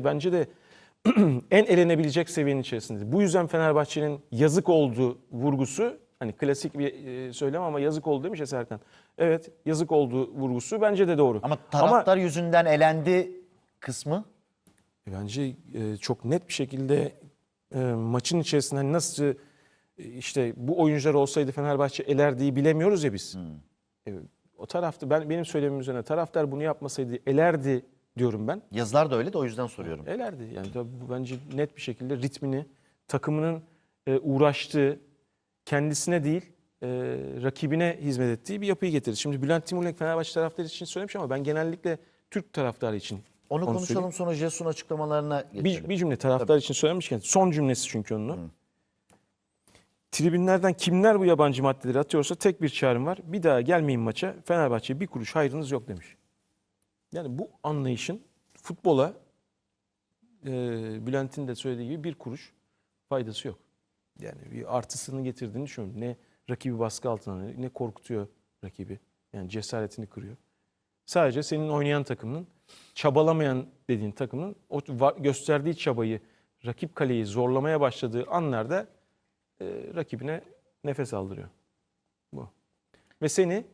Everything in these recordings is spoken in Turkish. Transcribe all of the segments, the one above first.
Bence de en elenebilecek seviyenin içerisinde. Bu yüzden Fenerbahçe'nin yazık olduğu vurgusu hani klasik bir e, söylem ama yazık oldu demiş ya Serkan. Evet yazık olduğu vurgusu bence de doğru. Ama taraftar yüzünden elendi kısmı Bence e, çok net bir şekilde e, maçın içerisinde hani nasıl e, işte bu oyuncular olsaydı Fenerbahçe elerdiği bilemiyoruz ya biz. E, o tarafta ben benim söylemim üzerine taraftar bunu yapmasaydı elerdi diyorum ben. yazılar da öyle de o yüzden soruyorum. Elerdi. Yani tabii bu bence net bir şekilde ritmini, takımının e, uğraştığı, kendisine değil e, rakibine hizmet ettiği bir yapıyı getirdi. Şimdi Bülent Timurlek Fenerbahçe taraftarı için söylemiş ama ben genellikle Türk taraftarı için Onu konuşalım söyleyeyim. sonra Jesus'un açıklamalarına geçelim. Bir, bir cümle taraftar için söylemişken son cümlesi çünkü onun. Tribünlerden kimler bu yabancı maddeleri atıyorsa tek bir çağrım var. Bir daha gelmeyin maça. Fenerbahçe bir kuruş hayrınız yok demiş. Yani bu anlayışın futbola e, Bülent'in de söylediği gibi bir kuruş faydası yok. Yani bir artısını getirdiğini düşünüyorum. Ne rakibi baskı altına alıyor, ne korkutuyor rakibi. Yani cesaretini kırıyor. Sadece senin oynayan takımın, çabalamayan dediğin takımın o gösterdiği çabayı, rakip kaleyi zorlamaya başladığı anlarda e, rakibine nefes aldırıyor. Bu. Ve seni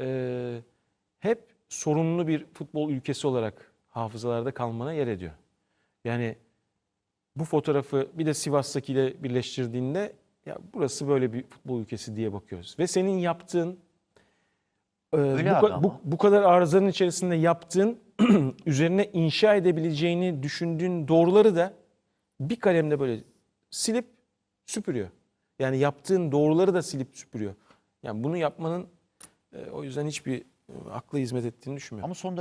e, hep sorunlu bir futbol ülkesi olarak hafızalarda kalmana yer ediyor. Yani bu fotoğrafı bir de Sivas'takiyle birleştirdiğinde ya burası böyle bir futbol ülkesi diye bakıyoruz. Ve senin yaptığın e, bu, bu, bu kadar arızanın içerisinde yaptığın üzerine inşa edebileceğini düşündüğün doğruları da bir kalemde böyle silip süpürüyor. Yani yaptığın doğruları da silip süpürüyor. Yani bunu yapmanın e, o yüzden hiçbir akla hizmet ettiğini düşünmüyorum. Ama son